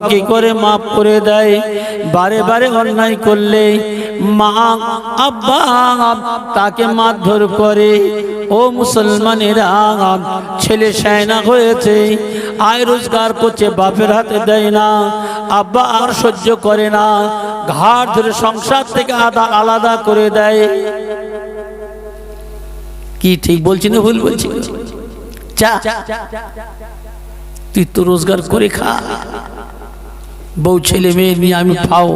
কি করে মাফ করে দেয় বারে বারে অন্যায় করলে মা আব্বা তাকে মারধর করে ও মুসলমানেরা ছেলে সায়না হয়েছে আয় রোজগার করছে বাপের হাতে দেয় না আব্বা আর সহ্য করে না ঘাট ধরে সংসার থেকে আদা আলাদা করে দেয় কি ঠিক বলছি না ভুল বলছি চা তুই তো রোজগার করে খা বউ, ছেলে, মেয়ে নিয়ে আমি ফাও,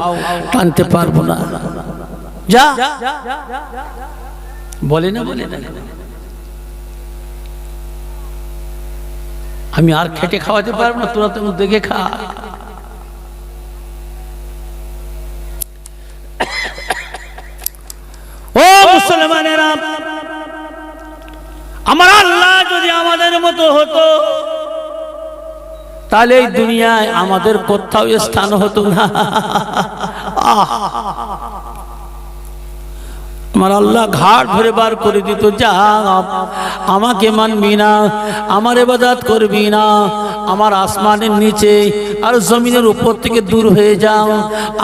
টানতে পারব না। যা। বলে না বলে না। আমি আর খেটে খাওয়াতে পারব না, তোরা তো দেখে খা। ও মুসলমানেরা, আমার আল্লাহ যদি আমাদের মতো হতো তাহলে এই দুনিয়ায় আমাদের কোথাও স্থান হতো না। আমার আল্লাহ ঘাট ধরে বার করে দিত, যা, আমাকে মানবি না, আমার এবাদাত করবি না, আমার আসমানের নিচে আর জমিনের উপর থেকে দূর হয়ে যাও।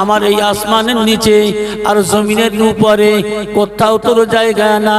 আমার এই আসমানের নিচে আর জমিনের উপরে কোথাও তোর জায়গা না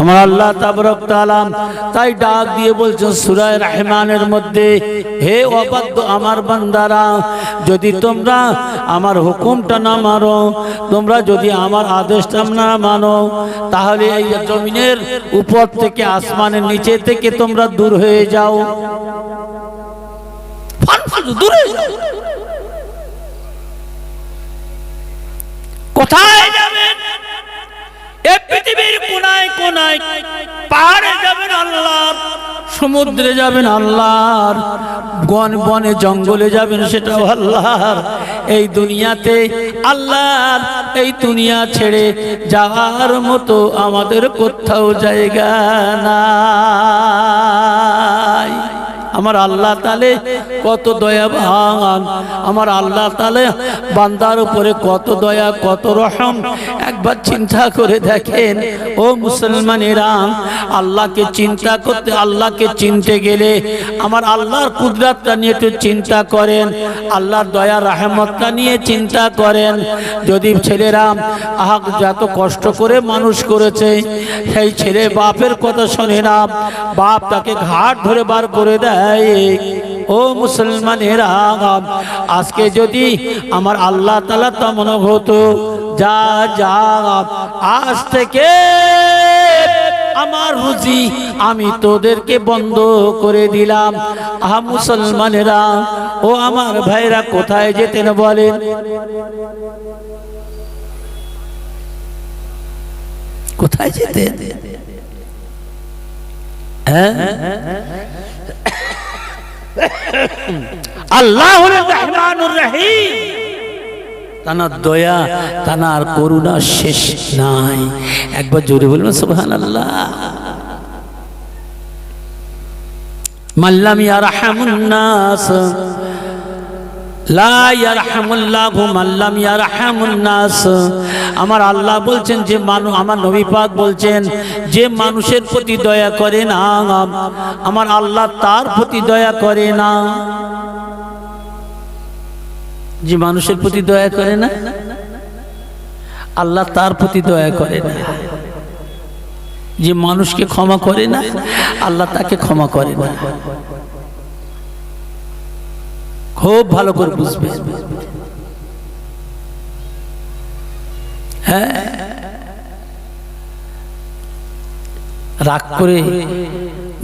আমার আল্লাহ তাবরক তালাম তাই ডাক দিয়ে বলছেন সুরায় রহমানের মধ্যে, হে অবাধ্য আমার বান্দারা, যদি তোমরা আমার হুকুমটা না মানো, তোমরা যদি আমার আদেশটা না মানো, তাহলে এই জমিনের উপর থেকে, আসমানের নিচে থেকে তোমরা দূর হয়ে যাও। কোথায় এ পৃথিবীর কোনায় কোনায় পাহাড়ে যাবেন সমুদ্রে যাবেন আল্লাহর, বন বনে জঙ্গলে যাবেন সেটাও আল্লাহর। এই দুনিয়াতে আল্লাহর, এই দুনিয়া ছেড়ে যাওয়ার মতো আমাদের কোথাও জায়গা নাই। আমার আল্লাহ তালে কত দয়াবান। আমার আল্লাহ তালে বান্দার উপরে কত দয়া, কত রহম। একবার চিন্তা করে দেখেন, ও মুসলমানেরা, আল্লাহকে চিন্তা করতে, আল্লাহকে চিনতে গেলে আমার আল্লাহর কুদরাতটা নিয়ে একটু চিন্তা করেন, আল্লাহর দয়া রহমতটা নিয়ে চিন্তা করেন। যদি ছেলেরা আহ যত কষ্ট করে মানুষ করেছে, সেই ছেলে বাপের কথা শোনে না, বাপ তাকে ঘাট ধরে বার করে দেয়। ও মুসলমানেরা, আজকে যদি আমার আল্লাহ তালা তেমন হতো, যা যা, আজ থেকে আমার রুজি আমি তোদেরকে বন্ধ করে দিলাম। আহ মুসলমানেরা, ও আমার ভাইরা, কোথায় যেতেন বলেন? কোথায় যেতেন? হ্যাঁ? আল্লাহ রহমানুর রহিম। তানার দয়া তানার করুণা শেষ নাই। একবার জোরে বলবেন সুবহান আল্লাহ মাল্লাম ইয়ারহামুন নাস আমার আল্লাহ বলছেন যে মানুষ আমার নবী পাক বলছেন যে মানুষের প্রতি দয়া করে না। আমার আল্লাহ তার প্রতি দয়া করে না। যে মানুষের প্রতি দয়া করে না, আল্লাহ তার প্রতি দয়া করে না। যে মানুষকে ক্ষমা করে না, আল্লাহ তাকে ক্ষমা করে না। খুব ভালো করে বুঝবে। হ্যাঁ? রাগ করে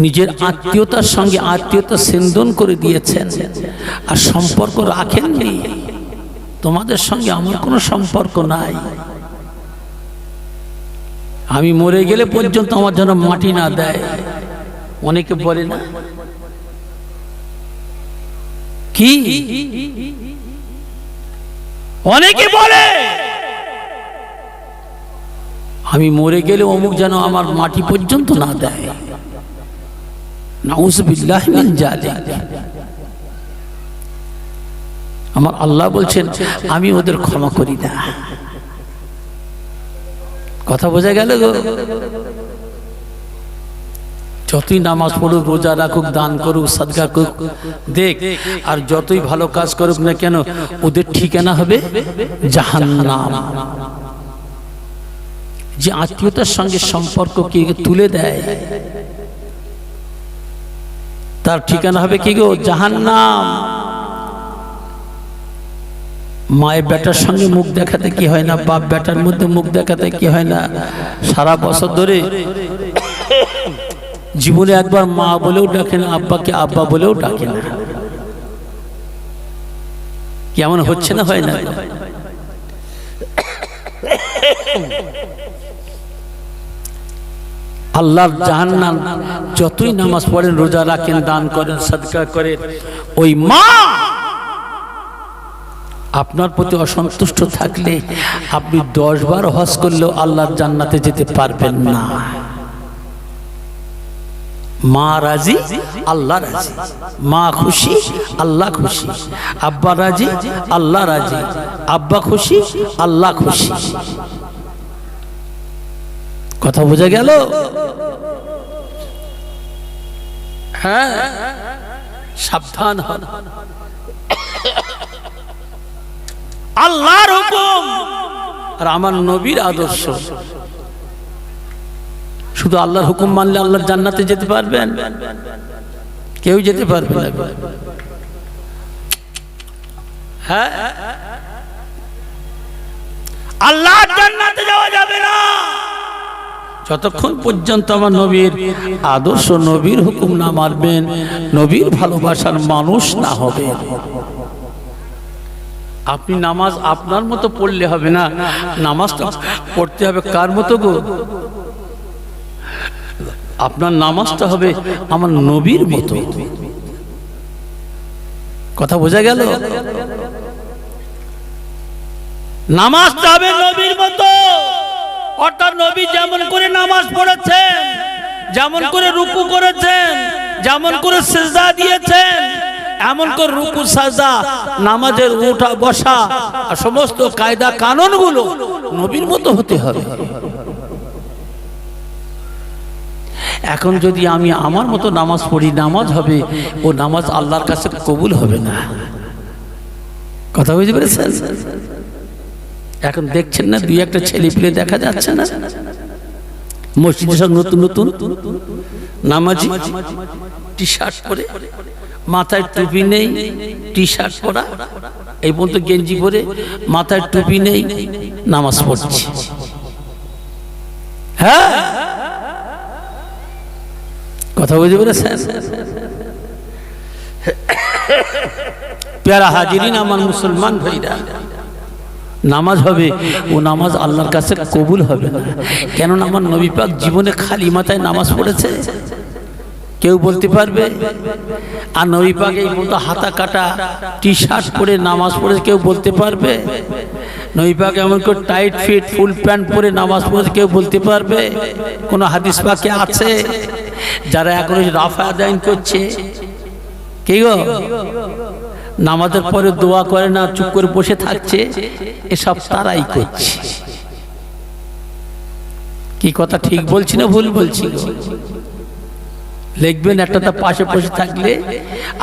নিজের আত্মীয়তার সঙ্গে আত্মীয়তা সিন্ধন করে দিয়েছেন আর সম্পর্ক রাখেননি। তোমাদের সঙ্গে আমার কোনো সম্পর্ক নাই। আমি মরে গেলে পর্যন্ত আমার যেন মাটি না দেয়। অনেকে বলে না কি? অনেকে বলে, আমি মরে গেলে অমুক যেন আমার মাটি পর্যন্ত না দেয়। আমার আল্লাহ বলছেন, আমি ওদের ক্ষমা করি না। কথা বোঝা গেল গো? যতই নামাজ পড়ুক, রোজা রাখুক, দান করুক সাদগা করুক, দেখ, আর যতই ভালো কাজ করুক না কেন, ওদের ঠিকানা হবে জাহান্নাম। যে আত্মীয়তার সঙ্গে সম্পর্ককে তুলে দেয়, তার ঠিকানা হবে কি গো? জাহান্নাম। মায়ের বেটার সঙ্গে মুখ দেখাতে কি হয় না? বাপ বেটার মধ্যে মুখ দেখাতে কি হয় না? সারা বছর ধরে জীবনে একবার মা বলেও ডাকে না আব্বাকে আব্বা বলেও ডাকে না কেমন হচ্ছে না হয় না? আল্লাহর জাহান্নাম যতই নামাজ পড়েন, রোজা রাখেন, দান করেন, সদকা করেন, ওই মা আপনার প্রতি অসন্তুষ্ট থাকলে আপনি দশ বার হজ করলেও আল্লাহর জান্নাতে যেতে পারবেন না। মা রাজি, আল্লাহ রাজি। মা খুশি, আল্লাহ খুশি। আব্বা রাজি, আল্লাহ রাজি। আব্বা খুশি, আল্লাহ খুশি। কথা বোঝা গেল? হ্যাঁ সাবধান হন। আল্লাহর হুকুম আর আমার নবীর আদর্শ। শুধু আল্লাহর হুকুম মানলে আল্লাহর জান্নাতে যেতে পারবেন? কেউ যেতে পারবে না। হ্যাঁ? আল্লাহ জান্নাতে যাওয়া যাবে না। যতক্ষণ পর্যন্ত আমার নবীর আদর্শ নবীর হুকুম না মারবেন নবীর ভালোবাসার মানুষ না হবে। আপনি নামাজ আপনার মতো পড়লে হবে না। নামাজটা পড়তে হবে কার মতো গো? আপনার নামাজটা হবে আমার নবীর মতো। কথা বোঝা গেল? নামাজটা হবে নবীর মতো। অর্থাৎ নবী যেমন করে নামাজ পড়েছেন, যেমন করে রুকু করেছেন, যেমন করে সেজদা দিয়েছেন, এমন করে রুকু সাজা নামাজের উঠা, বসা, আর সমস্ত কায়দা কানুনগুলো নবীর মতো হতে হবে। এখন যদি আমি আমার মতো নামাজ পড়ি, নামাজ হবে, ও নামাজ আল্লাহর কাছে কবুল হবে না। কথা বুঝতে পেরেছেন? এখন দেখছেন না, দুই একটা ছেলে পিলে দেখা যাচ্ছে না। মসজিদে সব নতুন নতুন নামাজি টি শার্ট পরে, মাথায় টুপি নেই টি শার্ট পরা, এই পর্যন্ত গেঞ্জি পরে, মাথায় টুপি নেই, নামাজ পড়ছে। হ্যাঁ? কথা বুঝতে পেরেছেন পেয়ারা হাজিরিন আমার মুসলমান ভাইরা, নামাজ হবে, ও নামাজ আল্লাহর কাছে কবুল হবে না। কেননা আমার নবী পাক জীবনে খালি মাথায় নামাজ পড়েছে। কেউ বলতে পারবে? আর নবী পাক এই মতো হাতা কাটা টি শার্ট পরে নামাজ পড়ে কেউ বলতে পারবে? নবী পাক এমন করে টাইট ফিট ফুল প্যান্ট পরে নামাজ পড়ে কেউ বলতে পারবে? কোনো হাদিস পাকে আছে? যারা এখন রাফা আদায়ন করছে। কি গো? নামাজের পরে দোয়া করে না, চুপ করে বসে থাকছে, এসব তারাই করছে। কি কথা ঠিক বলছি না ভুল বলছি? লিখবেন একটা তার পাশে বসে থাকলে,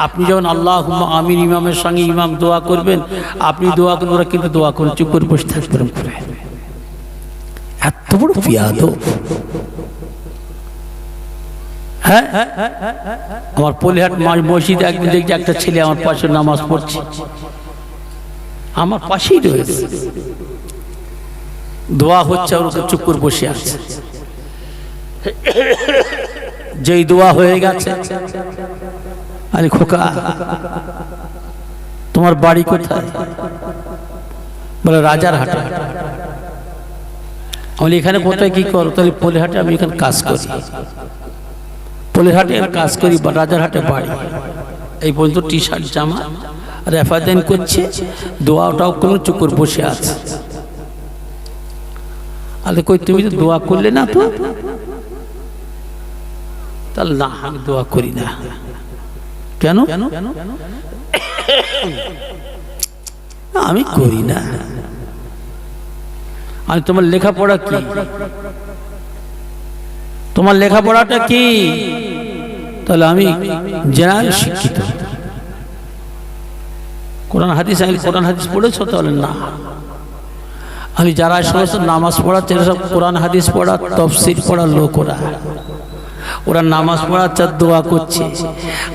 আপনি যখন আল্লাহ আমিন ইমামের সঙ্গে ইমাম দোয়া করবেন, আপনি দোয়া করবেন ওরা কিন্তু দোয়া করুন, চুপ করে বসে থাকবেন এত বড় পিয়াদ হ্যাঁ? আমার পলিহাট মসজিদ একদিন দেখছি একটা ছেলে আমার পাশে নামাজ পড়ছে। আমার পাশেই রয়েছে। দোয়া হচ্ছে ওকে চুপ বসে আছে। যেই দোয়া হয়ে গেছে, আরে খোকা, তোমার বাড়ি কোথায়? বলে রাজার হাটে আমি এখানে কোথায় কি করো? তাহলে পলিহাটে আমি এখানে কাজ করি। পলিহাটে কাজ করি বা রাজারহাটে বাড়ি। এই পর্যন্ত টি শার্ট জামা রেফাদেন করছে দোয়াটাও কোনো চুকুর বসে আছে। আরে কই, তুমি তো দোয়া করলে না তো? না, আমি দোয়া করি না। কেন? আমি করি না। আমি তোমার লেখাপড়া কি? তোমার লেখাপড়াটা কি? তাহলে আমি জেনারেল শিক্ষিত। কোরআন হাদিস আমি কোরআন হাদিস পড়েছ তাহলে না। আমি যারা সমস্ত নামাজ পড়াচ্ছে সব কোরআন হাদিস পড়া, তফসির পড়ার লোক ওরা ওরা নামাজ পড়াচ্ছে, দোয়া করছে।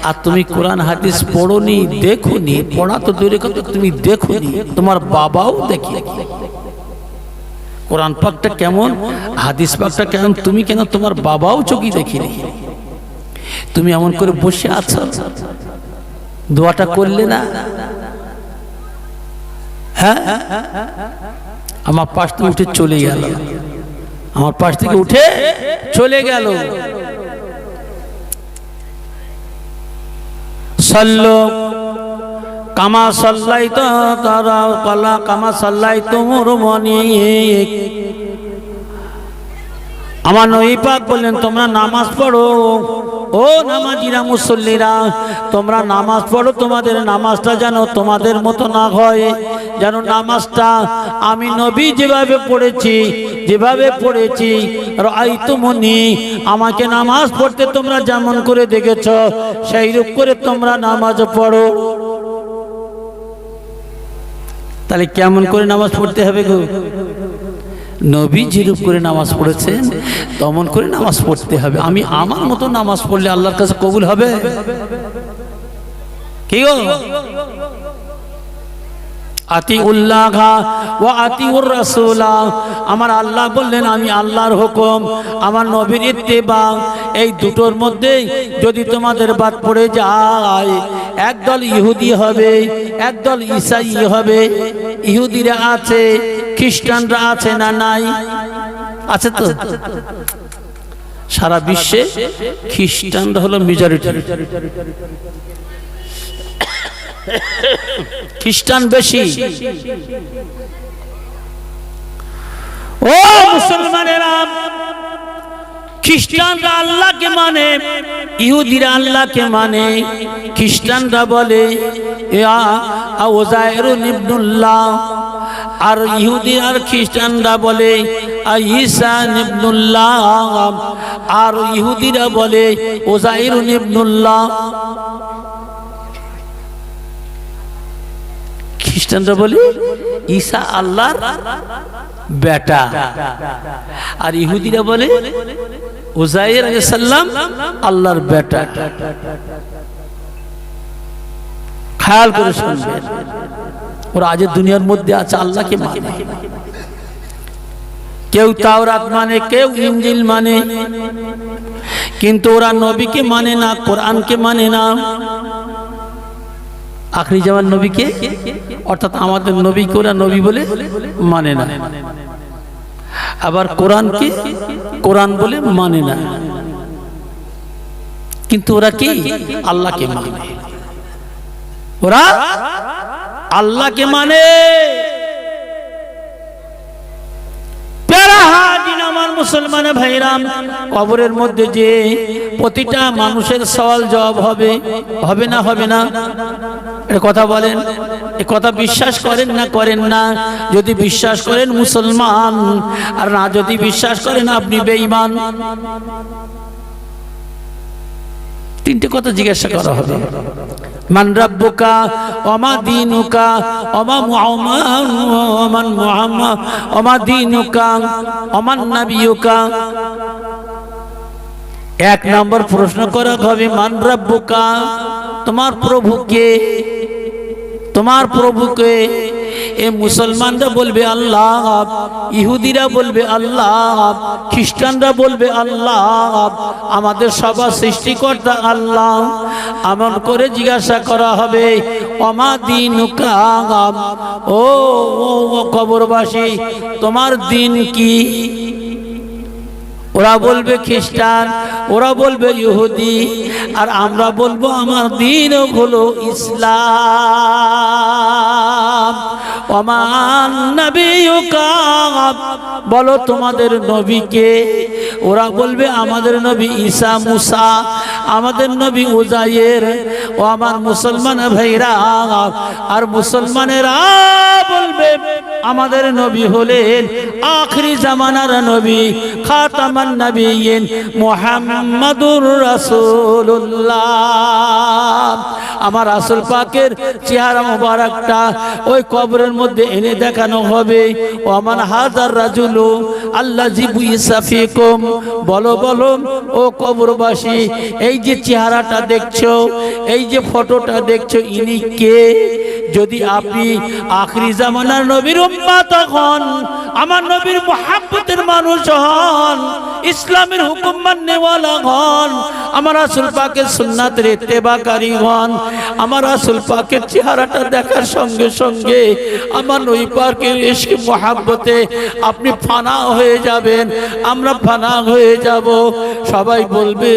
আর তুমি কোরআন হাদিস পড়োনি, দেখোনি, পড়া তো দূরে কথা, তুমি দেখোনি, তোমার বাবাও দেখি কোরআন পাকটা কেমন? হাদিস পাকটা কেমন? তুমি কেন তোমার বাবাও চোখই দেখিনি? তুমি এমন করে বসে আছো? দোয়াটা করলে না? হ্যাঁ? আমার পাশ থেকে উঠে চলে গেল। আমার পাশ থেকে উঠে চলে গেল। সল্লো কামা সাল্লাই তো কলা কামা সাল্লাই তোমর মনি আমার নবী পাক বললেন, তোমরা নামাজ পড়ো। ও নামাজিরা, মুসল্লিরা, তোমরা নামাজ পড়ো। তোমাদের নামাজটা যেন তোমাদের মতো না হয়, যেন নামাজটা আমি নবী যেভাবে পড়েছি যেভাবে পড়েছি আই তুমনি আমাকে নামাজ পড়তে তোমরা যেমন করে দেখেছ সেই রূপ করে তোমরা নামাজ পড়ো। তাহলে কেমন করে নামাজ পড়তে হবে গো? নবী যেরূপ করে নামাজ পড়েছেন তমন করে নামাজ পড়তে হবে। আমি আমার মতো নামাজ পড়লে আল্লাহর কাছে কবুল হবে? কি গো? আতি উল্লাহ ও আতি উর রসুলা আমার আল্লাহ বললেন, আমি আল্লাহর হুকুম, আমার নবীর ইত্তেবা। এই দুটোর মধ্যে যদি তোমাদের বাদ পড়ে যায়, একদল ইহুদি হবে, একদল ইসাই হবে। ইহুদিরা আছে, খ্রিস্টানরা আছে না নাই? আছে তো? সারা বিশ্বে খ্রিস্টানরা হলো মেজরিটি খ্রিস্টান বেশি। ও মুসলমানেরা, খ্রিস্টানরা আল্লাহকে মানে ইহুদিরা আল্লাহকে মানে। খ্রিস্টানরা বলে আর ইহুদি আর খ্রিস্টানরা বলে ঈসা ইবনুল্লাহ। আর ইহুদিরা বলে ওজাইরুল ইবনুল্লাহ। খ্রিস্টানরা বলে, ঈসা আল্লাহর বেটা। আর ইহুদিরা বলে আল্লাহর বেটা। খেয়াল করে শুনবেন, ওরা আজ দুনিয়ার মধ্যে আছে, আল্লাহকে মানে। কেউ তাওরাত মানে কেউ ইঞ্জিল মানে। কিন্তু ওরা নবীকে মানে না, কোরআনকে মানে না। আখরি জামান নবীকে? অর্থাৎ আমাদের নবী কোরআন নবী বলে মানে না। আবার কোরআনকে কোরআন বলে মানে না। কিন্তু ওরা কি? আল্লাহকে মানে। ওরা আল্লাহকে মানে। আমার মুসলমান ভাইরাম, কবরের মধ্যে যে প্রতিটা মানুষের সওয়াল জবাব হবে হবে না হবে না? এটা কথা বলেন, এ কথা বিশ্বাস করেন না করেন না? যদি বিশ্বাস করেন মুসলমান, আর না যদি বিশ্বাস করেন আপনি বেঈমান। তিনটে কথা জিজ্ঞাসা করা হবে মান রাব্বুকা মুহাম্মদ ওমা দিনুকা ওমান নাবিয়ুকা। এক নম্বর প্রশ্ন করা হবে, মান রাব্বুকা, তোমার প্রভুকে তোমার প্রভুকে এ মুসলমানরা বলবে আল্লাহ, ইহুদিরা বলবে আল্লাহ, খ্রিস্টানরা বলবে আল্লাহ, আমাদের সবার সৃষ্টিকর্তা আল্লাহ। এমন করে জিজ্ঞাসা করা হবে অমাদিন ও কবরবাসী, তোমার দিন কি? ওরা বলবে খ্রিস্টান, ওরা বলবে ইহুদি, আর আমরা বলব আমার দিন হলো ইসলাম। ও নবী বলো তোমাদের নবীকে। ওরা বলবে আমাদের নবী ঈসা মুসা। আমাদের নবী উজাইয়ের, ও আমার মুসলমান ভাইরা, আর মুসলমানেরা বলবে, আমাদের নবী হলেন আখরি জামানার নবী, খাতামান নবীন মুহাম্মাদুর রাসূলুল্লাহ। আমার রাসূল পাকের চেহারা মোবারকটা ওই কবরের মধ্যে এনে দেখানো হবে। ও আমার হাজার রাজুলু, আল্লাহ জিবু ইসাফিকুম, বলো বলো, ও কবরবাসী, এই যে চেহারাটা দেখছ, এই যে ফটোটা দেখছ, ইনি কে? যদি আপনি আখরি জামানার নবীর উম্মাত হন, আমার নবীর মোহাব্বতের মানুষ হন, ইসলামের হুকুম মান্যওয়ালা হন, আমার রাসূল পাকের সুন্নাতের ইত্তেবাকারী হন, আমার রাসূল পাকের চেহারাটা দেখার সঙ্গে সঙ্গে আমার নবী পাকের এসে মোহাব্বতে আপনি ফানা হয়ে যাবেন, আমরা ফানা হয়ে যাব। সবাই বলবে,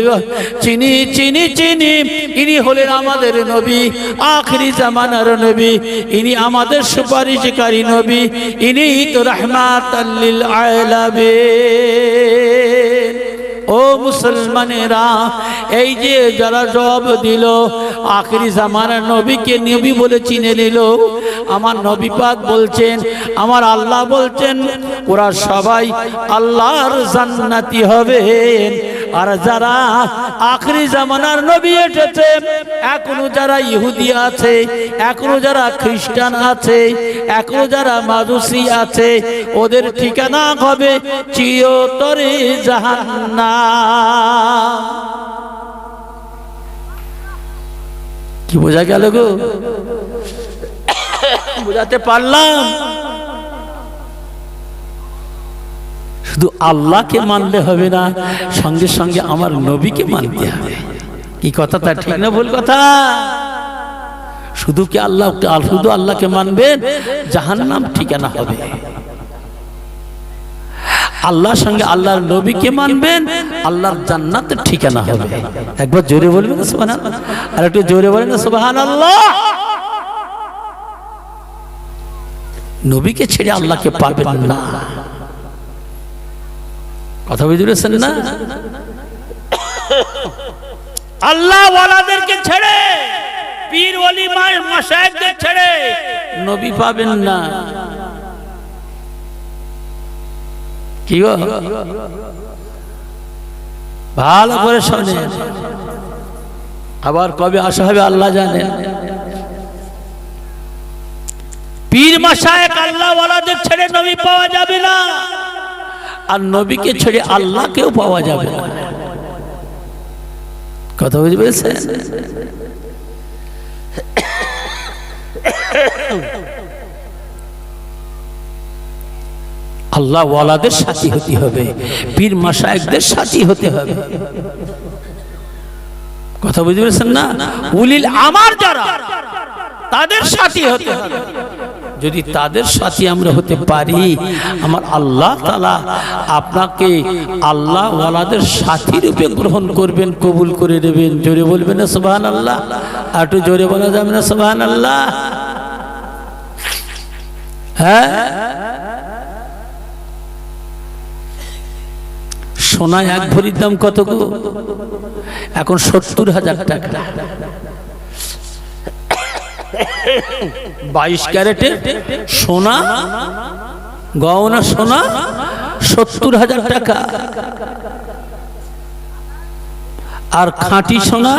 চিনি চিনি চিনি চিনি। ইনি হলেন আমাদের নবী, আখরি জামানার নবী। ইনি আমাদের সুপারিশকারী নবী। ইনি তো রহমাত ও মুসলমানেরা, এই যে যারা জবাব দিল, আখরি জামানার নবীকে নবী বলে চিনে নিল, আমার নবী পাক বলছেন, আমার আল্লাহ বলছেন, ওরা সবাই আল্লাহর জান্নাতি হবেন। আর যারা আখরি জামানার নবী এসেছে, এখনও যারা ইহুদি আছে, এখনও যারা খ্রিস্টান আছে, এখনও যারা মাজুসি আছে, ওদের ঠিকানা হবে চিরতরে জাহান্নাম। কি বোঝা গেল গো? বোঝাতে পারলাম? শুধু আল্লাহকে মানলে হবে না, সঙ্গে সঙ্গে আমার নবীকে মানতে হবে। কি কথাটা ঠিক না ভুল কথা? শুধু কি আল্লাহ, শুধু আল্লাহকে মানবেন? জাহান্নাম ঠিকানা হবে। আল্লাহর সঙ্গে আল্লাহর নবীকে মানবেন, আল্লাহর জান্নাতের ঠিকানা হবে। একবার জোরে বলবেন না, সুবহানাল্লাহ? আর একটু জোরে বলেন না, সুবহানাল্লাহ? নবীকে ছেড়ে আল্লাহকে পাবেন না। কথা বুঝতে পেরেছেন না? আল্লাহ ওয়ালাদেরকে ছেড়ে পীর ওলি মাসায়েকদের ছেড়ে নবী পাবেন না। কি গো? ভালো করে শোনেন। আবার কবে আসা হবে আল্লাহ জানেন। পীর মাসায়েক আল্লাহ ওয়ালাদের ছেড়ে নবী পাওয়া যাবে না। আর নবীকে ছেড়ে আল্লাহকেও পাওয়া যাবে কথা পেরেছেন? আল্লাহ ওয়ালাদের সাথী হতে হবে, পীর মাসায়কদের সাথী হতে হবে। কথা বুঝতে পেরেছেন না? উলিল আমার যারা, তাদের সাথী হতে হবে। যদি তাদের সাথী আমরা হতে পারি, আমার আল্লাহ তালা আপনাকে আল্লাহ ওয়ালাদের সাথী রূপে গ্রহণ করবেন, কবুল করে দেবেন জোরে বলবেন না সুবাহান আল্লাহ আর একটু জোরে বলা যাবে না সুবাহান আল্লাহ হ্যাঁ? সোনা এক ভরির দাম কত গো? এখন সত্তর হাজার টাকা। বাইশ ক্যারেটের সোনা, গহনা সোনা, সত্তর হাজার টাকা। আর খাঁটি সোনা,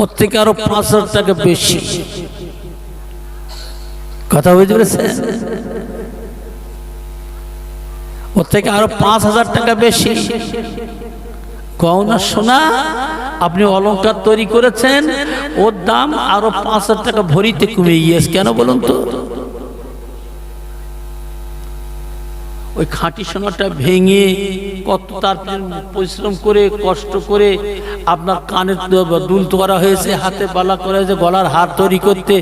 ওর থেকে আরও পাঁচ হাজার টাকা বেশি। কথা বুঝতে পেরেছেন? ওর থেকে আরও পাঁচ হাজার টাকা বেশি। গহনা সোনা আপনি অলংকার তৈরি করেছেন ওর দাম আরও পাঁচ হাজার টাকা ভরিতে কমে গিয়েছে কেন বলুন তো? ওই খাঁটি সোনাটা ভেঙে কত তার পরিশ্রম করে কষ্ট করে আপনার কানের দুল করা হয়েছে হাতে বালা করা হয়েছে গলার হার তৈরি করতে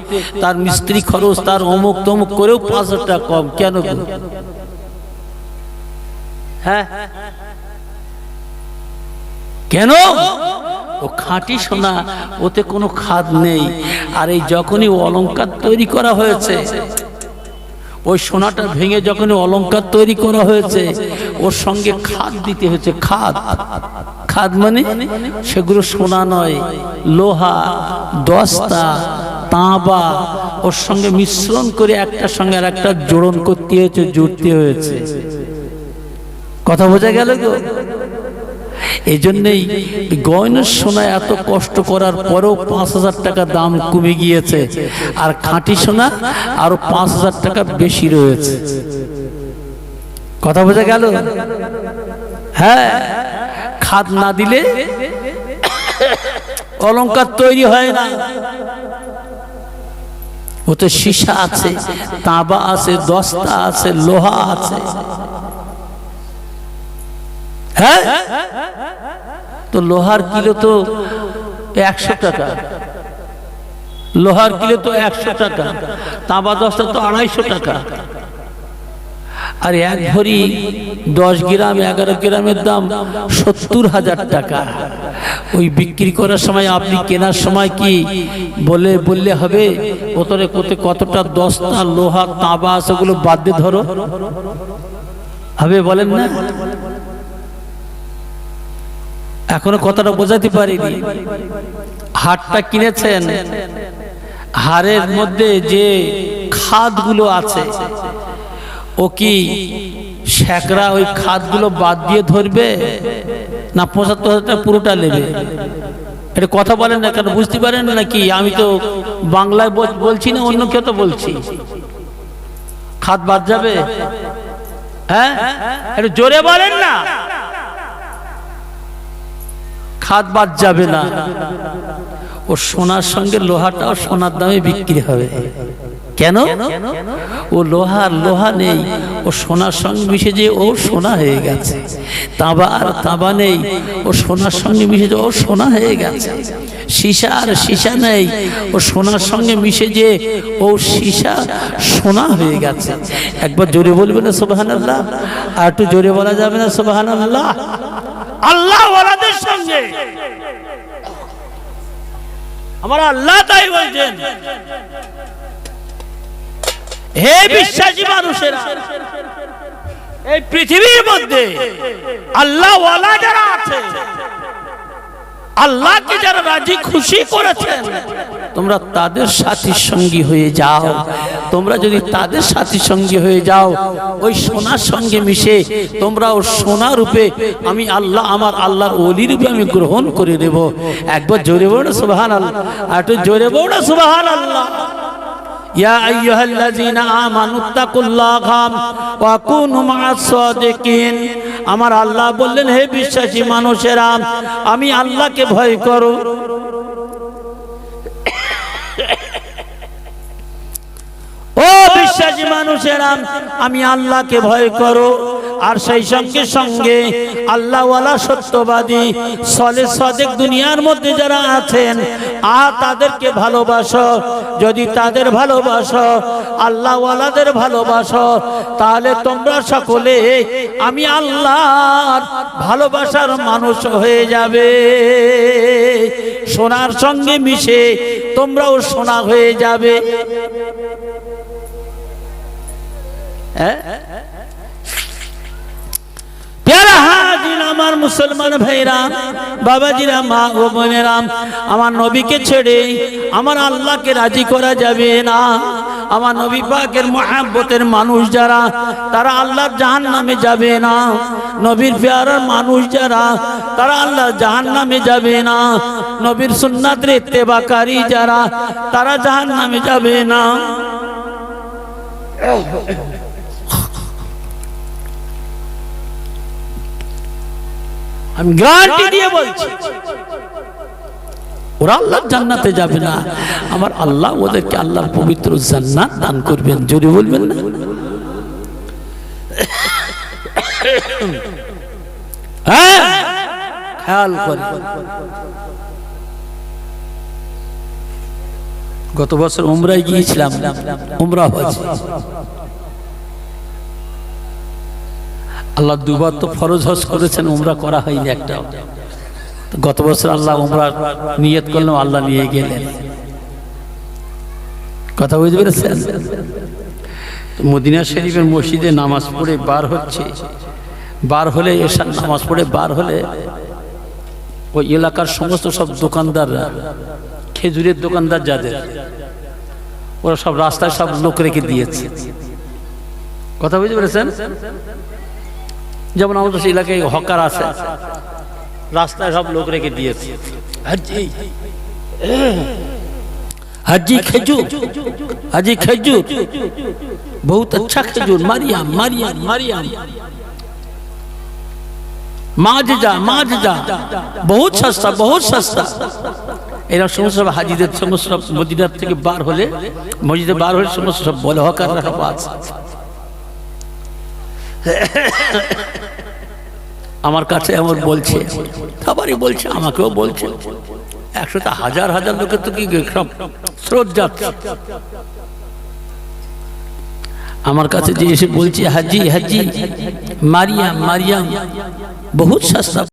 তার মিস্ত্রি খরচ তার অমুক তমুক করেও পাঁচ হাজার টাকা কম কেন হ্যাঁ। কেন? ও খাঁটি সোনা, ওতে কোনো খাদ নেই। আর এই যখনই অলঙ্কার তৈরি করা হয়েছে, ওই সোনাটা ভেঙে যখন অলংকার তৈরি করা হয়েছে, ওর সঙ্গে খাদ দিতে হয়েছে, খাদ। খাদ মানে সেগুলো সোনা নয়, লোহা, দস্তা, তাঁবা, ওর সঙ্গে মিশ্রণ করে একটার সঙ্গে আর একটা জোড়ন করতে হয়েছে, জুড়তে হয়েছে। কথা বোঝা গেল গো? এই জন্যেই গয়নার সোনা এত কষ্ট করার পরেও পাঁচ হাজার টাকা দাম কমে গিয়েছে। আর খাঁটি সোনা আরও পাঁচ হাজার টাকা বেশি রয়েছে। কথা বোঝা গেল? হ্যাঁ খাদ না দিলে অলংকার তৈরি হয় না। ওতে সীসা আছে, তাঁবা আছে, দস্তা আছে, লোহা আছে। হ্যাঁ? তো লোহার কিলো তো একশো টাকা। লোহার কিলো তো একশো টাকা। তাঁবা দশটা তো আড়াইশো টাকা। আর এক ভরি দশ গ্রাম, এগারো গ্রামের দাম সত্তর হাজার টাকা। ওই বিক্রি করার সময় আপনি কেনার সময় কি বলে বললে হবে? ওতরে কোতে কতটা দস্তা, লোহা তাঁবা সেগুলো বাদ দিয়ে ধরো। হবে বলেন না? এখনও কথাটা বোঝাতে পারিনি। হাটটা কিনেছেন। হাড়ের মধ্যে যে খাদগুলো আছে, ও কি শ্যাকরা ওই খাদগুলো বাদ দিয়ে ধরবে, না পঁচাত্তর হাজার টাকা পুরোটা নেবে? এটা কথা বলেন না কেন? বুঝতে পারেন না কি আমি তো বাংলায় বল- বলছি না, অন্য কেউ তো বলছি। খাদ বাদ যাবে? হ্যাঁ? একটু জোরে বলেন না। খাদ বাদ যাবে না। ও সোনার সঙ্গে লোহাটাও সোনার দামে বিক্রি হবে। কেন? ও লোহার লোহা নেই। ও সোনার সঙ্গে মিশে যে ও সোনা হয়ে গেছে। তাঁবা আর তাঁবা নেই। ও সোনার সঙ্গে মিশে যে ও সোনা হয়ে গেছে। সীসা আর সীসা নেই। ও সোনার সঙ্গে মিশে যে ও সীসা সোনা হয়ে গেছে। একবার জোরে বলবে না সোবাহান আর একটু জোরে বলা যাবে না সোবাহান আল্লাহ ওয়ালাদের সঙ্গে আমার আল্লাহ তাই বলছেন। হে বিশ্বাসী মানুষের, এই পৃথিবীর মধ্যে আল্লাহ ওয়ালা যারা আছে আল্লাহকে যারা রাজি, খুশি করেছেন, তোমরা তাদের সাথী সঙ্গী হয়ে যাও। তোমরা যদি তাদের সাথী সঙ্গী হয়ে যাও, ওই সোনার সঙ্গে মিশে তোমরা ও সোনা রূপে আমি আল্লাহ, আমার আল্লাহর অলি রূপে আমি গ্রহণ করে দেব। একবার জোরে না সুবাহান আল্লাহ আর একটু জোরে না সুবাহান আল্লাহ ইয়া আইয়ুহাল্লাযীনা আমানু, তাকুল্লাহা ওয়া কুনু মা'আস সাদিকিন আমার আল্লাহ বললেন হে বিশ্বাসী মানুষেরা আমি আল্লাহকে ভয় করো। ও বিশ্বাসী মানুষেরা আমি আল্লাহকে ভয় করো। আর সেই সঙ্গে সঙ্গে আল্লাহওয়ালা সত্যবাদী সলে সদেক দুনিয়ার মধ্যে যারা আছেন আ তাদেরকে ভালোবাসো। যদি তাদের ভালোবাসো আল্লাহওয়ালাদের ভালোবাসো তাহলে তোমরা সকলে আমি আল্লাহর ভালোবাসার মানুষ হয়ে যাবে। সোনার সঙ্গে মিশে তোমরাও সোনা হয়ে যাবে। আমার মুসলমান ভাইরা, বাবাজিরা, মা ও আমার নবীকে ছেড়ে আমার আল্লাহকে রাজি করা যাবে না। আমার নবী পাকের মহাব্বতের মানুষ যারা, তারা আল্লাহর জাহান নামে যাবে না। নবীর পেয়ারার মানুষ যারা, তারা আল্লাহ জাহান নামে যাবে না। নবীর সুন্নাতের ইত্তেবাকারী যারা, তারা জাহান নামে যাবে না। আমি গ্যারান্টি দিয়ে বলছি। ওরা আল্লাহর জান্নাতে যাবে না। আমার আল্লাহ ওদেরকে আল্লাহর পবিত্র জান্নাত দান করবেন। যদি বলবেন না। হ্যাঁ? খেয়াল করে। গত বছর উমরায় গিয়েছিলাম। উমরা হয়েছে আল্লাহ দুবার তো ফরজ হজ করেছেন, উমরা করা হয়নি একটা। গত বছর আল্লাহ উমরা নিয়ত করলাম আল্লাহ নিয়ে গেলেন। কথা বুঝতে পেরেছেন? মদিনা শরীফের মসজিদে নামাজ পড়ে বার হচ্ছে। বার হলে এসার নামাজ পড়ে, বার হলে ওই এলাকার সমস্ত সব দোকানদাররা, খেজুরের দোকানদার যাদের, ওরা সব রাস্তায় সব লোক রেখে দিয়েছে। কথা বুঝতে পেরেছেন? যেমন আমাদের এলাকায় হকার আছে। রাস্তায় সব লোক রেখে দিয়েছে। হাজি হাজি খেজুর হাজি খেজুর। বহুত আচ্ছা খেজুর, মারিয়াম মারিয়াম মারিয়াম। মাজা মাজা বহুত সস্তা বহুত সস্তা। এরা সমস্ত সব হাজিদের, সমস্ত মদিনার থেকে বার হলে, মসজিদে বার হলে সমস্ত সব বলে হকাররা সব আছে। আমার কাছে এমন বলছে। সবারই বলছে আমাকেও বলছে। একশোটা হাজার হাজার লোকের তো কি স্রোত যাচ্ছে আমার কাছে যে এসে বলছে হাজি হাজি মারিয়াম মারিয়াম বহুত সস্তা